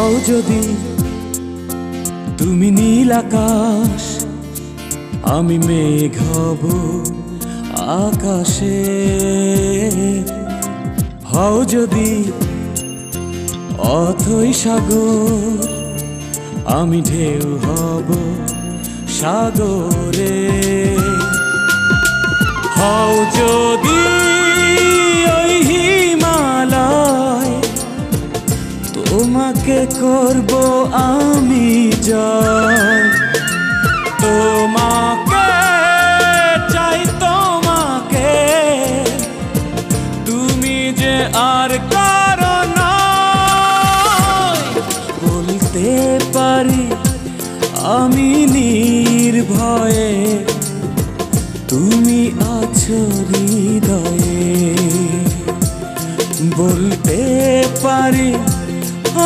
হও যদি তুমি নীল আকাশ, আমি মেঘ হব আকাশে। হও যদি অথই সাগর, আমি ঢেউ হব সাগরে। হও যদি তোমাকে করব আমি জয়। তোমাকে চাই, তোমাকে। তুমি যে আর কারণ বলতে পারি আমি নির্ভয়ে। তুমি আছো হৃদয়ে, বলতে পারি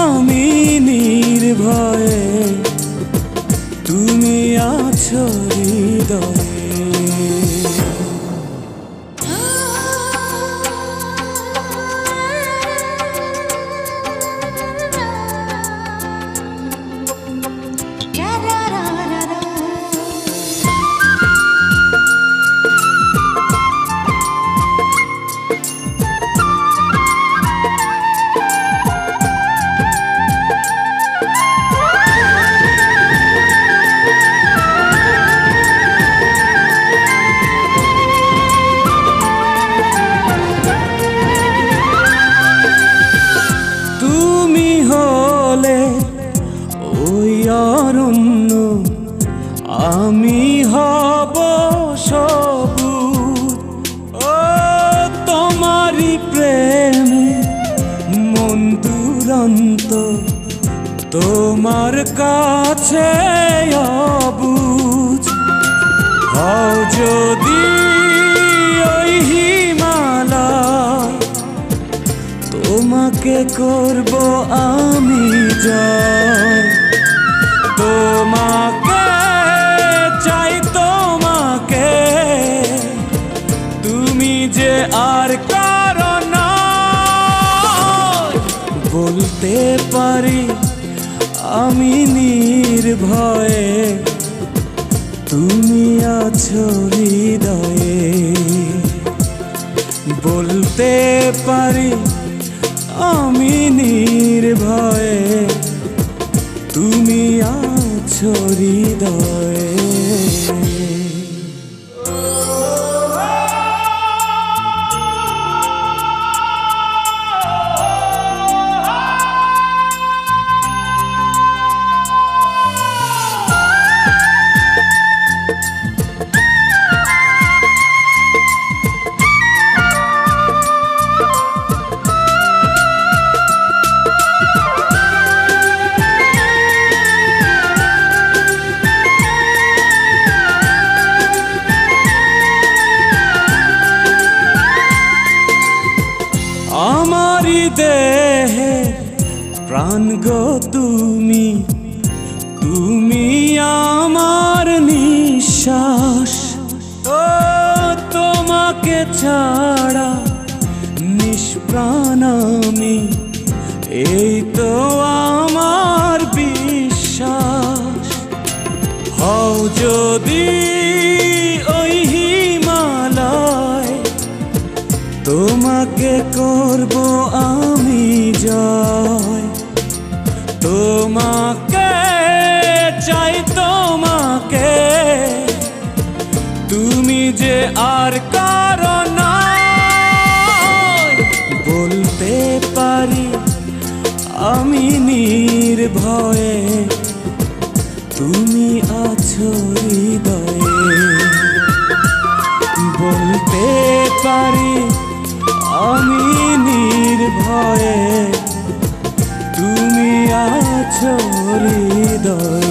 আমি নির্ভয়ে তুমি আছো হৃদয়ে। আমি হব সবুজ ও তোমারই প্রেমে মন দুরন্ত, তোমার কাছে অবুঝ হও যদি ওই হিমালয়, তোমাকে করব আমি তুমি যে আর কারণ বলতে পারি আমি নির্ভয়ে। তুমি আছো হৃদয়ে। বলতে পারি আমি নির্ভয়ে। তুমি আছো হৃদয়ে। দেহে প্রাণ গো তুমি তুমি আমার নিঃশ্বাস। ও তোমাকে ছাড়া নিষ্প্রাণ আমি, এই তো আমার বিশ্বাস। হও যদি করব আমি জয়। তোমাকে চাই, তোমাকে। তুমি যে আর কারণ বলতে পারি আমি নির্ভয়ে। তুমি আছো বলতে পারি আমি হৃদয়ে।